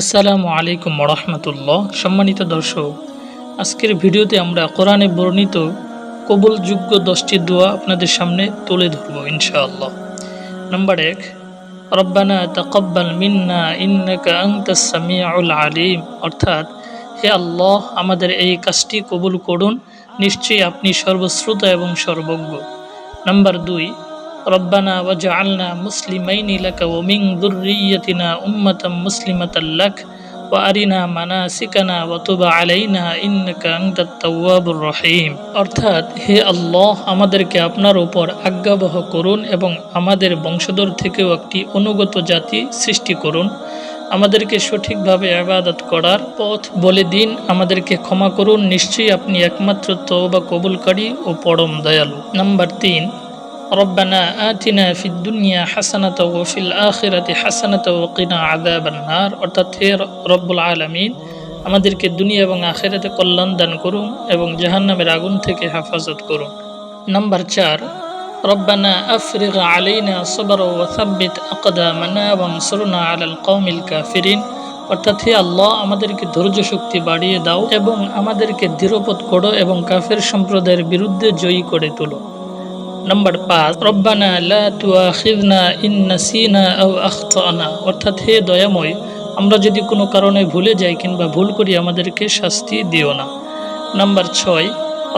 আসসালামু আলাইকুম রহমতুল্লাহ সম্মানিত দর্শক, আজকের ভিডিওতে আমরা কোরআনে বর্ণিত কবুলযোগ্য দশটি দোয়া আপনাদের সামনে তুলে ধরবো ইনশাআল্লাহ। নাম্বার এক, রব্বানা তাকব্বাল মিন্না ইন্নাকা সামিউল আলিম। অর্থাৎ, হে আল্লাহ, আমাদের এই কাজটি কবুল করুন, নিশ্চয়ই আপনি সর্বশ্রোতা এবং সর্বজ্ঞ। নাম্বার দুই লাকা ওয়া মিন যুররিয়্যাতিনা উম্মাতাম মুসলিমাতাল লাক ওয়া আরিনা মানাসিকানা ওয়া তুব আলাইনা ইন্নাকা আনতাত তাওয়াবুর রহিম। অর্থাৎ হে আল্লাহ, আমাদেরকে আপনার উপর আজ্ঞাবহ করুন এবং আমাদের বংশধর থেকেও একটি অনুগত জাতি সৃষ্টি করুন। আমাদেরকে সঠিকভাবে আবাদত করার পথ বলে দিন। আমাদেরকে ক্ষমা করুন। নিশ্চয়ই আপনি একমাত্র তওবা কবুলকারী ও পরম দয়ালু। নাম্বার তিন রব্বানা আতিনা ফিদ দুনিয়া হাসানাত ও ফিল আখিরাতে হাসানাত ও কিনা আদাবান্নার অর্থাৎ হে রব্বুল আলমিন, আমাদেরকে দুনিয়া এবং আখেরাতে কল্যাণ দান করুন এবং জাহান্নামের আগুন থেকে হেফাজত করুন। নাম্বার চার, রব্বানা আফরিগ আলাইনা সবর ও সাব্বিত আকদামানা এবং সরুনা আলাল কৌমিল কাফিরিন। অর্থাৎ হে আল্লাহ, আমাদেরকে ধৈর্য শক্তি বাড়িয়ে দাও এবং আমাদেরকে দৃঢ়পথ করো এবং কাফের সম্প্রদায়ের বিরুদ্ধে জয়ী করে তোলো। নাম্বার পাঁচ, রব্বানা লা তুয়াখিযনা ইন নাসিনা আও আখতানা। অর্থাৎ, হে দয়াময়, আমরা যদি কোনো কারণে ভুলে যাই কিংবা ভুল করি, আমাদেরকে শাস্তি দিও না। নাম্বার ছয়,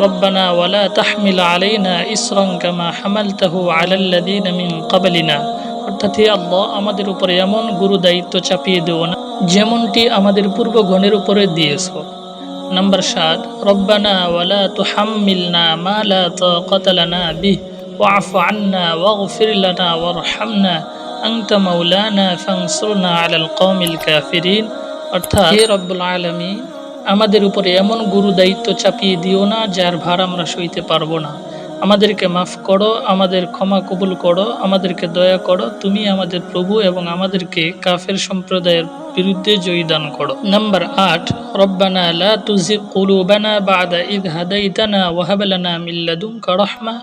রব্বানা ওয়ালা তাহমিল আলাইনা ইসরং কামা হামালতাহু আলাল্লাযীনা মিন ক্বাবলিনা। অর্থাৎ, হে আল্লাহ, আমাদের উপরে এমন গুরু দায়িত্ব চাপিয়ে দিও না, যেমনটি আমাদের পূর্বগণের উপরে দিয়েছ। নাম্বার সাত, রব্বানা ওয়ালা তুহাম্মিলনা মা লা তাকাতা লানা বিহ। واعف عنا واغفر لنا وارحمنا أنت مولانا فانصرنا على القوم الكافرين অর্থাৎ হে রব্বুল আলমী আমাদের উপরে এমন গুরু দায়িত্ব চাপিয়ে দিও না যার ভার আমরা সইতে পারবো না আমাদেরকে মাফ করো আমাদের ক্ষমা কবুল করো আমাদেরকে দয়া করো তুমি আমাদের প্রভু এবং আমাদেরকে কাফের সম্প্রদায়ের বিরুদ্ধে জয়দান করো নাম্বার আট রব্বানা লা তুজি কুলুবানা বাদা ইদ হাদাইতানা ওয়াহাব লানা মিন লাদুনকা রাহমা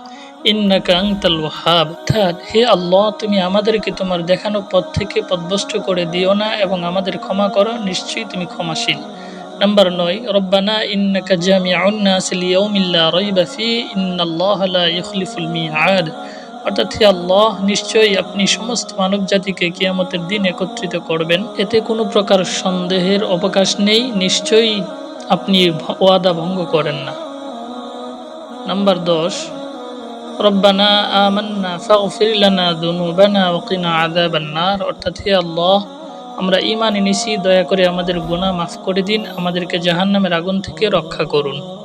অর্থাৎ হে আল্লাহ, তুমি আমাদেরকে তোমার দেখানো পথ থেকে পথভ্রষ্ট করে দিও না এবং আমাদের ক্ষমা করো, নিশ্চয়ই তুমি ক্ষমাশীল। নাম্বার নয়, রব্বানা ইন্নাকা জামিউন নাস লিয়াউমিল লা রাইবা ফি, ইন্নাল্লাহ লা ইখলিফুল মিআদ। অর্থাৎ হে আল্লাহ, নিশ্চয়ই আপনি সমস্ত মানব জাতিকে কিয়ামতের দিন একত্রিত করবেন। এতে কোনো প্রকার সন্দেহের অবকাশ নেই, নিশ্চয়ই আপনি ওয়াদা ভঙ্গ করেন না। নাম্বার দশ রব্বানা আমান্না ফাগফির লানা দুনুবানা ওয়াকিনা আযাবান নার অর্থাৎ হে আল্লাহ, আমরা ঈমান এনেছি, দয়া করে আমাদের গুনাহ মাফ করে দিন, আমাদেরকে জাহান্নামের আগুন থেকে রক্ষা করুন।